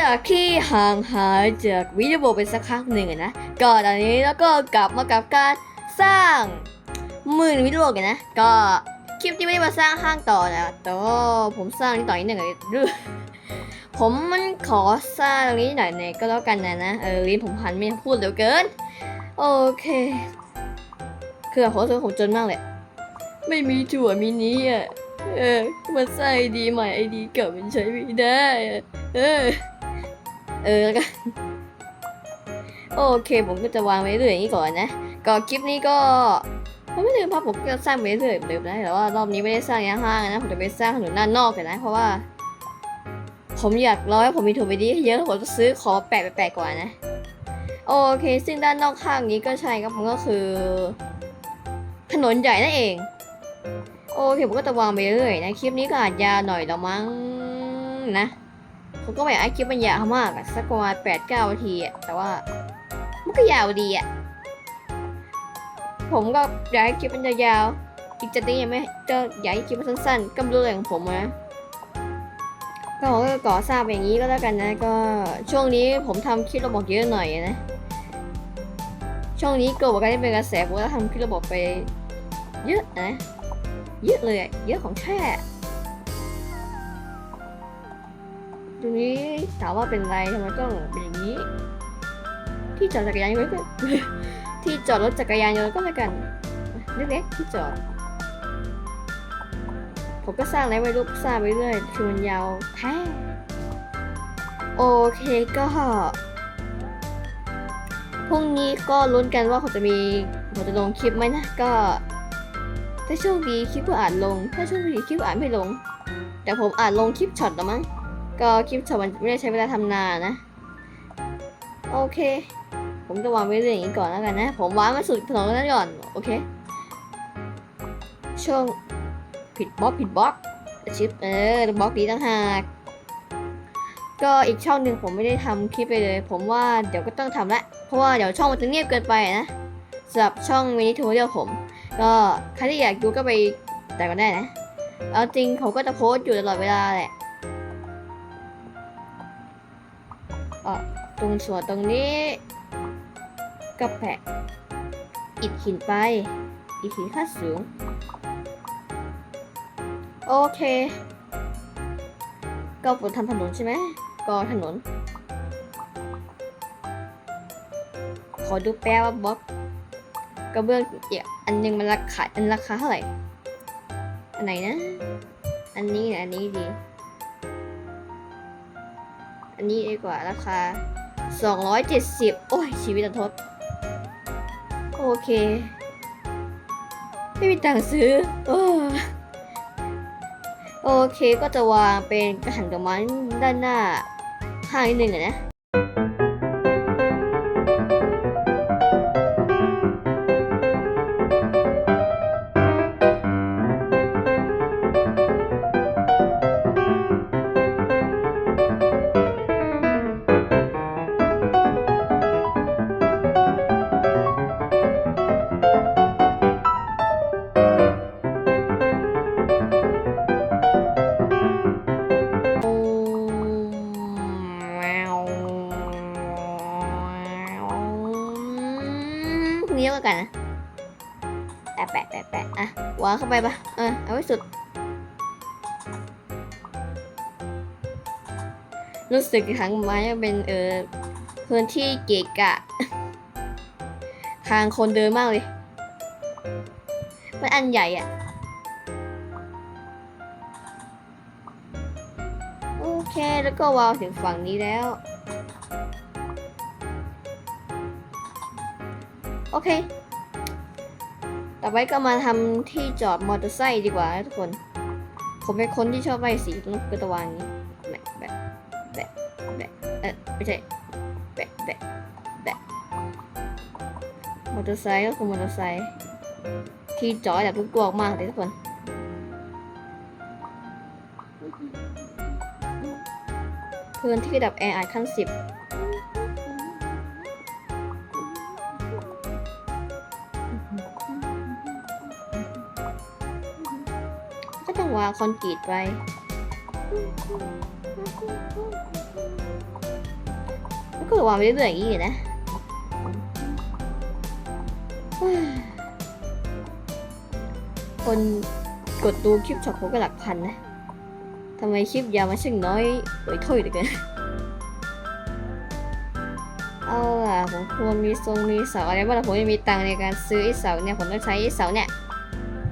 จากที่ห่างหายจากวิดีโอไปสักพักหนึ่งนะ ก็ตอนนี้แล้วก็กลับมากับการสร้างหมื่นวิดีโอกันนะ ก็คลิปที่ไม่ได้มาสร้างห้างต่อนะแต่ว่าผมสร้างนิดหน่อยนิดหน่อยเรื่องผมมันขอสร้างตรงนี้หน่อยเนี่ยก็แล้วกันนะนะเออลิ้นผมพันไม่พูดเร็วเกิน โอเค คือผมรู้สึกผมจนมากเลย ไม่มีถั่วมินิอะเออมาใส่ไอดีใหม่ไอดีเก่ามันใช้ไม่ได้อะเออ เออแล้วกันโอเคผมก็จะวางไว้เรื่อยอย่างนี้ก่อนนะก็คลิปนี้ก็ผมไม่ลืมภาพผมก็สร้างไปเรื่อยๆเหมือนเดิมนะแต่ว่ารอบนี้ไม่ได้สร้างย่างห้างนะผมจะไปสร้างถนนด้านนอกกันนะ เพราะว่า ผมอยากรอให้ผมมีถั่วไปดีเยอะผมจะซื้อขอแปะแปะก่อนนะ โอเค ซึ่งด้านนอกห้างนี้ก็ใช่ครับผมก็คือ ถนนใหญ่นั่นเอง โอเคผมก็จะวางไปเรื่อยๆนะคลิปนี้ก็อาจยาหน่อยล้วมั้งนะ ผมก็ไม่อยากให้คลิปมันยาวมากอะสักประมาณแปดเก้านาทีอะแต่ว่ามันก็ยาวดีอะผมก็อยากให้คลิปมันยาวๆอีกจะดียังไม่ก็อยากให้คลิปมันสั้นๆ ก็ไม่รู้เรื่องของผมนะก็ผมก็ก่อสร้างไปอย่างนี้ก็แล้วกันนะก็ช่วงนี้ผมทำคลิประบบเยอะหน่อยนะ ช่วงนี้เกิดว่าการที่เป็นกระแสผมก็ทำคลิประบบไป เยอะนะเยอะเลยเยอะของแท้ ตรงนี้ถามว่าเป็นไรทำไมต้องเป็นอย่างนี้ ที่จอดจักรยานยนต์ก็ที่จอดรถจักรยานยนต์ก็แล้วกันเล็กๆที่จอด ผมก็สร้างอะไรไว้รูปสร้างไปเรื่อยคือมันยาวแท้โอเคก็พรุ่งนี้ก็ลุ้นกันว่าเขาจะมีผมจะลงคลิปไหมนะก็ถ้าโชคดีคลิปก็อาจลง ถ้าโชคดีคลิปอาจไม่ลง แต่ผมอาจลงคลิปช็อตละมั้ง ก็คลิปช็อตมันไม่ได้ใช้เวลาทำนานนะ โอเค ผมจะวางไว้เรื่อยอย่างนี้ก่อนแล้วกันนะ ผมวางไว้สุดถนนนั้นก่อน โอเค ช่วงผิดบล็อกผิดบล็อกชิปเออบล็อกดีต่างหากก็อีกช่องหนึ่งผมไม่ได้ทำคลิปไปเลย ผมว่าเดี๋ยวก็ต้องทำละเพราะว่าเดี๋ยวช่องมันจะเงียบเกินไปนะสำหรับช่องมินิทูเรียลผม ก็ใครที่อยากดูก็ไปแต่ก็ได้นะเอาจริงผมก็จะโพสต์อยู่ตลอดเวลาแหละ อะตรงส่วนตรงนี้ก็แปะอิฐหินไป อิฐหินขั้นสูง โอเค ก็ผมทำถนนใช่ไหมก็ถนน ขอดูแป๊บว่าบล็อกกระเบื้องอีกอันนึงมันราคาอันราคาเท่าไหร่ อันไหนนะ อันนี้นะอันนี้ดี อันนี้ดีกว่าราคา 270 โอ้ย ชีวิตทดโอเค ไม่มีตังค์ซื้อ โอ้โอเคก็จะวางเป็นกระถางดอกไม้ด้านหน้าห้างนิดนึงนะ นี้แล้วกันนะแปะแปะแปะแปะอะวางเข้าไปปะเออเอาไว้สุด รู้สึกทางไม้เป็นเออพื้นที่เกะกะ ทางคนเดินมากเลยมันอันใหญ่อะโอเคแล้วก็วางถึงฝั่งนี้แล้ว โอเค ต่อไปก็มาทำที่จอดมอเตอร์ไซค์ดีกว่าทุกคน ผมเป็นคนที่ชอบไล่สีตรงกระตะวันนี้แบะแบะแบะแบะเออไม่ใช่แบะแบะแบะมอเตอร์ไซค์ก็คือมอเตอร์ไซค์ที่จอดแบบทุกตัวมากเลยทุกคนเพื่อนที่ดับแอร์อัดขั้น10 คอนกรีตไปก็วางไปเรื่อยๆอย่างนี้นะคนกดดูคลิปช็อตผมก็หลักพันนะทำไมคลิปยาวมาช่างน้อยโดยถ้อยเหลือเกินเอาล่ะผมควรมีทรงมีเสาอะไรบ้างผมจะมีตังในการซื้อไอ้เสาเนี่ยผมต้องใช้ไอ้เสาเนี่ย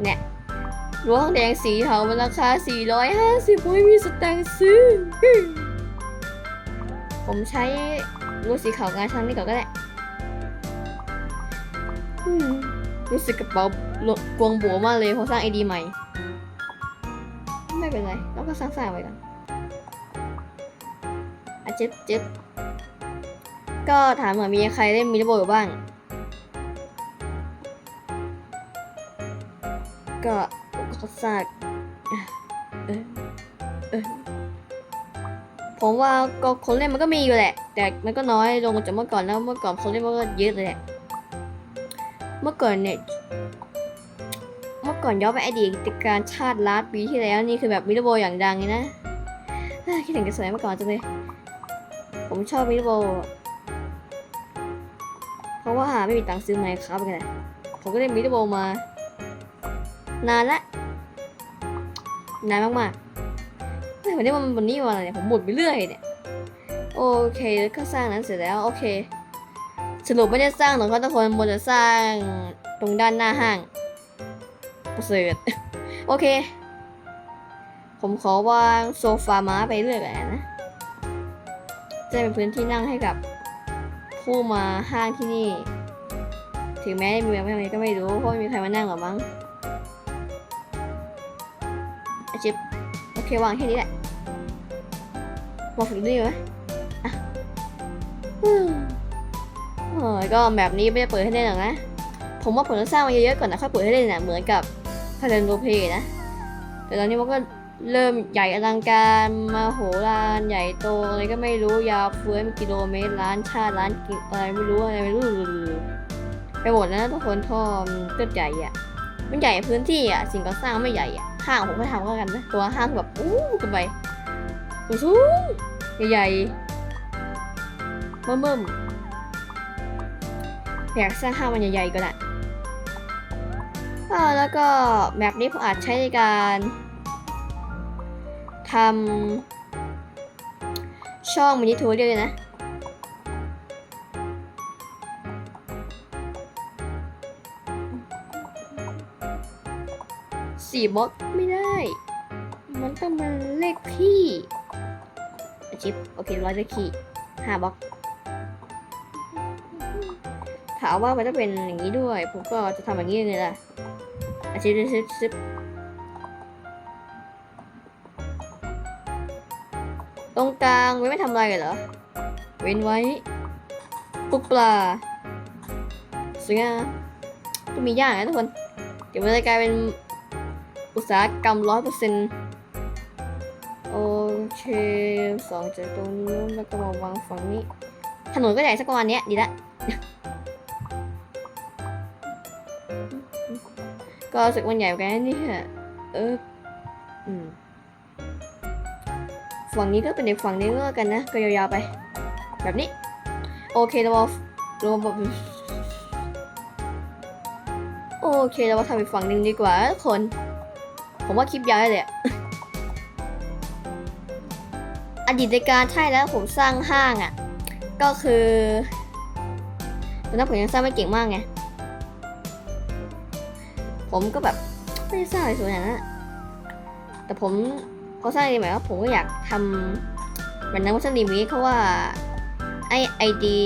เนี่ย รั้วทองแดงสีเทามันราคา 450ไม่มีสตังค์ซื้อ ผมใช้รั้วสีขาวงานช่างนี่ก่อนก็ได้รู้สึกกระเป๋ากวงบัวมากเลยเพราะสร้างไอดีใหม่ ไม่เป็นไรเราก็สร้างๆไว้ก่อนอะจึ๊บจึ๊บก็ถามหน่อยมีใครเล่นมิลโบอยู่บ้างก็าสร้างเออเออผมว่าก็คนเล่นมันก็มีอยู่แหละ แต่มันก็น้อยลงจากเมื่อก่อนแล้วเมื่อก่อนคนเล่นมันก็เยอะเลยแหละเมื่อก่อนเนี่ยเมื่อก่อนย้อนไปอดีตการชาติล้านปีที่แล้วนี่คือแบบมิลโบอย่างดังเลยนะคิดถึงกระแสเมื่อก่อนจังเลยผมชอบมิลโบเพราะว่าหาไม่มีตังค์ซื้อไมค์ครับเป็นไงผมก็เล่นมิลโบมานานละ นานมากๆเฮ้ยวันนี้มันวันนี้วันอะไรเนี่ยผมบ่นไปเรื่อยเนี่ย โอเคแล้วก็สร้างนั้นเสร็จแล้วโอเค สรุปไม่ได้สร้างหรอกครับทุกคนบนจะสร้างตรงด้านหน้าห้างประเสริฐโอเค ผมขอวางโซฟาม้าไปเรื่อยกันนะจะเป็นพื้นที่นั่งให้กับผู้มาห้างที่นี่ ถึงแม้จะมีแม่ก็ไม่รู้เพราะไม่มีใครมานั่งหรอกมั้ง เควางแค่นี้แหละวางถึงนี่ไหมอะอืมโอ้ยก็แบบนี้ไม่ได้เปิดให้เล่นหรอกนะ ผมว่าผมต้องสร้างมาเยอะๆก่อนนะค่อยเปิดให้เล่นนะเหมือนกับพาเลนโรเพนะ แต่ตอนนี้มันก็เริ่มใหญ่อลังการมาโหฬารใหญ่โตอะไรก็ไม่รู้ยาวเฟื้นกิโลเมตรล้านชาติล้านกิอะไรไม่รู้อะไรไม่รู้ไปหมดแล้วนะทุกคนท่อมันก็ใหญ่อะมันใหญ่พื้นที่อะสิ่งก่อสร้างไม่ใหญ่อะ ห้างผมก็ทำก็กันนะ ตัวห้างแบบอู้กันไปสูงใหญ่ๆเบิ่อมๆอยากสร้างห้างมันใหญ่ๆก็ได้แล้วก็แบบนี้ผมอาจใช้ในการทำช่องมินิทูเรียเลยนะ สี่บอกไม่ได้ มันต้องมาเลขที่อาชิปโอเคร้อยเลขที่ห้าบล็อกถามว่ามันต้องเป็นอย่างนี้ด้วย ผมก็จะทำอย่างนี้เลยล่ะอาชิปชิปชิปตรงกลางไว้ไม่ทำอะไรเหรอ เว้นไว้ปลุกปลาสวยงามก็มีย่างนะทุกคน เดี๋ยวมันจะกลายเป็นอุตสาหกรรมร้อยเปอร์เซ็นต์ เคสองจากตรงนู้นแล้วก็มาวางฝั่งนี้ ถนนก็ใหญ่สักประมาณนี้ดีละ ก็รู้สึกมันใหญ่กันนะนี่ค่ะเอออืมฝั่งนี้ก็เป็นในฝั่งนี้ก็แล้วกันนะ ก็ยาวๆไป แบบนี้ โอเคเราเรามาโอเคเราทำอีกฝั่งหนึ่งดีกว่าทุกคน ผมว่าคลิปยาวเลยอะ อดีตการใช่แล้วผมสร้างห้างอะ ก็คือตอนนั้นผมยังสร้างไม่เก่งมากไง ผมก็แบบไม่ได้สร้างอะไรสวยขนาดนั้นอะแต่ผมพอสร้างดีหมายว่าผมก็อยากทำแบบนั้นว่าสร้างดีมีเพราะว่าไอไอดี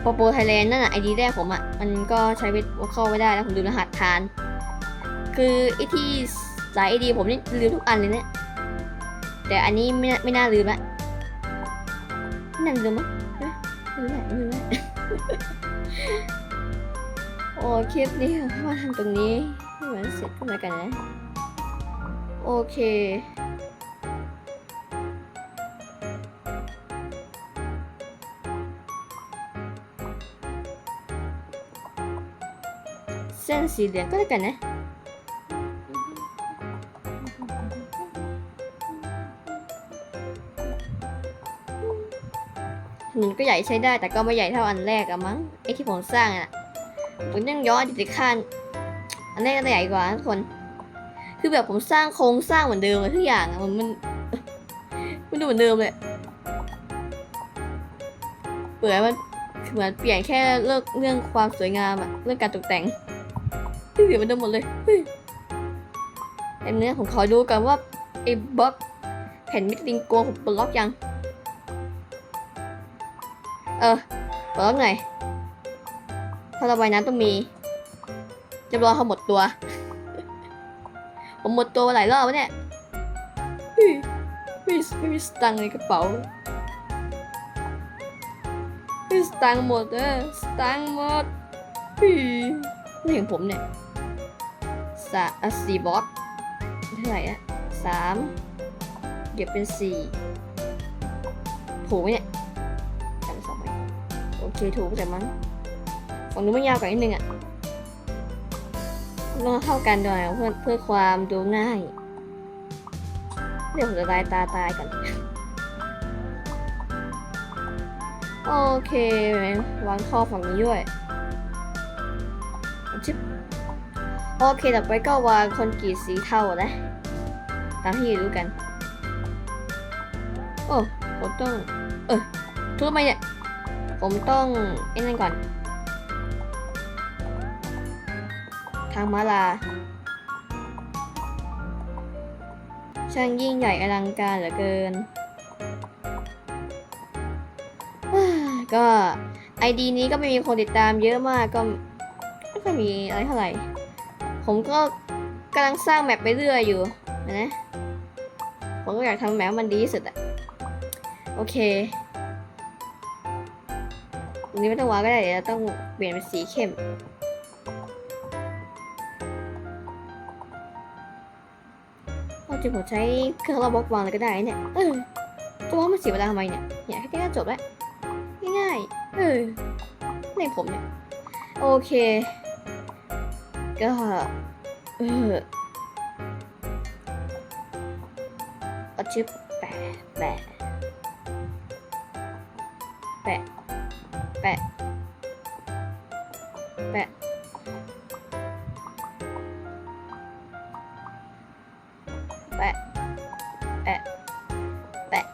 โปรโปรไทยแลนด์นั่นอะไอดีแรกผมอะมันก็ใช้เข้าไม่ได้แล้วผมดูรหัสทาน คือไอที่สายไอดีผมนี่ลืมทุกอันเลยเนี่ย แต่อันนี้ไม่น่าไม่น่าลืมละไม่น่าลืมมั้งดูแหละไม่รู้แหละโอ้คลิปนี้ว่าทำตรงนี้ให้มันเสร็จขึ้นมากันนะ โอเคเส้นสีเหลืองก็ได้กันนะ โถนนก็ใหญ่ใช้ได้แต่ก็ไม่ใหญ่เท่าอันแรกอะมั้งไอที่ผมสร้างอะผมยังย้อนอดีตขั้นอันแรกก็ใหญ่กว่าทุกคน คือแบบผมสร้างโครงสร้างเหมือนเดิมเลยทุกอย่างอะมันมันมันดูเหมือนเดิมเลยเปลือยมันเหมือนเปลี่ยนแค่เรื่องเรื่องความสวยงามอะเรื่องการตกแต่งที่เหลือมันเดิมหมดเลยเฮ้ยเอ็มเนี้ยผมขอดูกันว่าไอ้บล็อกแผ่นมิตริงโกผมปลดล็อกยัง เออปลดล็อกหน่อยถ้าเระบายน้ำต้องมีจะรอเขาหมดตัว ผมหมดตัวหลายรอบเนี่ยไม่ไม่มีสตังค์ในกระเป๋าไม่มีสตังค์หมดเออสตังค์หมดเฮ้ยนี่ของผมเนี่ยสาสี่บล็อกเท่าไหร่อะสามเก็บเป็นสี่ถูกไหมเนี่ย โอถูกแต่มั้งฝั่งนู้นมันยาวกว่านิดนึงอะต้องเข้ากันหน่อยเพื่อเพื่อความดูง่าย เดี๋ยวผมจะตายตาตายก่อนโอเควางท่อฝั่งนี้ด้วยชิบโอเคต่อไปก็วางคอนกรีตสีเทานะ ตามที่รู้กัน โอ้ผมต้อง เออทุกทำไมเนี่ย ผมต้องไอ้นั่นก่อน ทางมาลา ช่างยิ่งใหญ่อลังการเหลือเกิน ก็ไอดีนี้ก็ไม่มีคนติดตามเยอะมากก็ไม่ค่อยมีอะไรเท่าไหร่ ผมก็กำลังสร้างแมปไปเรื่อยอยู่นะ ผมก็อยากทำแมปมันดีที่สุดอะโอเค อันนี้ไม่ต้องวางก็ได้เดี๋ยวต้องเปลี่ยนเป็นสีเข้มเอาจริงผมใช้เครื่องระบล็อกวางเลยก็ได้เนี่ย เออจะว่ามันเสียเวลาทำไมเนี่ย เนี่ยแค่นี้ก็จบแล้วง่ายๆ เออในผมเนี่ย โอเค ก็เอออชิปแปะแปะแปะ แปะ แปะ แปะ แปะ แปะ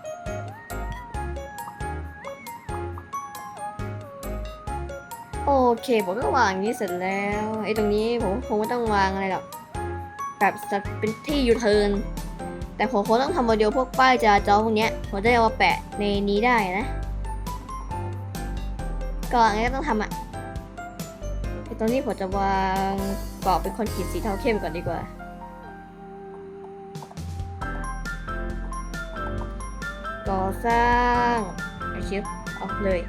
โอเค ผมก็วางอย่างนี้เสร็จแล้วไอ้ตรงนี้ผมคงไม่ต้องวางอะไรหรอก แบบจะเป็นที่ยูเทิร์นแต่ผมคงต้องทำโมเดลพวกป้ายจราจรพวกเนี้ยผมจะเอามาแปะในนี้ได้นะ ก่อนก็ต้องทำอะไอ้ตรงนี้ผมจะวางกรอบเป็นคอนกรีตสีเทาเข้มก่อนดีกว่า ก่อสร้างอาชิปออกเลย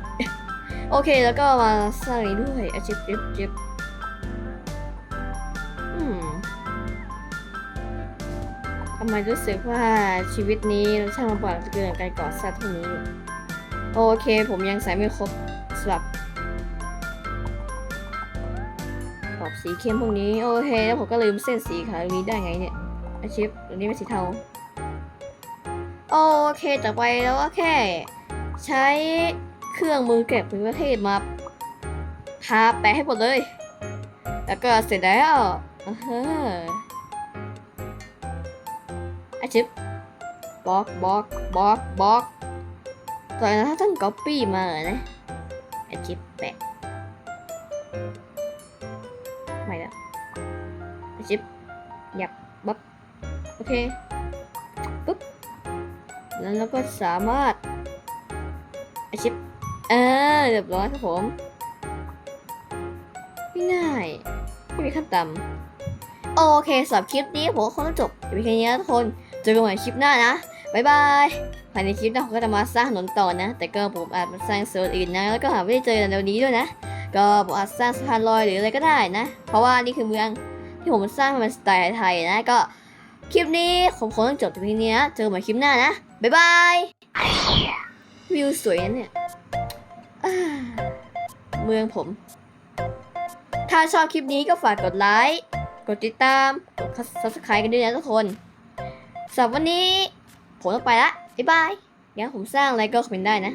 โอเคแล้วก็มาสร้างด้วยอาชิปจิบจิบทำไมรู้สึกว่าชีวิตนี้ช่างลำบากเหลือเกินการก่อสร้างเท่านี้ โอเค ผมยังใส่ไม่ครบสลับ สีเข้มพวกนี้ โอเค แล้วผมก็ลืมเส้นสีขาวนี้ได้ไงเนี่ยอาชิปตัวนี้เป็นสีเทา โอเค ต่อไปแล้วก็แค่ ใช้เครื่องมือเก็บถึงประเทศมาทาแปะให้หมดเลย แล้วก็เสร็จแล้วอ่าฮะอาชิปบล็อกบล็อกบล็อกบล็อกตอนนั้นถ้าท่านก๊อปปี้มานะอาชิปแปะ โอเคปึ๊บแล้วเราก็สามารถอาชิปเออเรียบร้อยครับผมง่ายไม่มีขั้นต่ำโอเคสำหรับคลิปนี้ผมก็คงต้องจบเพียงแค่นี้นะทุกคนเจอกันใหม่คลิปหน้านะบ๊ายบายภายในคลิปหน้าผมก็จะมาสร้างถนนต่อนะ แต่ก็ผมอาจมาสร้างโซนอื่นนะแล้วก็หาไม่ได้เจอในเร็วนี้ด้วยนะ ก็ผมอาจสร้างสะพานลอยหรืออะไรก็ได้นะ เพราะว่านี่คือเมืองที่ผมสร้างมันสไตล์ไทยนะก็ คลิปนี้ผมคงต้องจบตรงนี้นะเจอกันใหม่คลิปหน้านะ บ๊ายบาย วิวสวยนะเนี่ยเมืองผม ถ้าชอบคลิปนี้ก็ฝากกดไลค์ กดติดตาม กด subscribe กันด้วยนะทุกคนสำหรับวันนี้ ผมต้องไปละ บ๊ายบายเดี๋ยวผมสร้างอะไรก็คอมเมนต์ได้นะ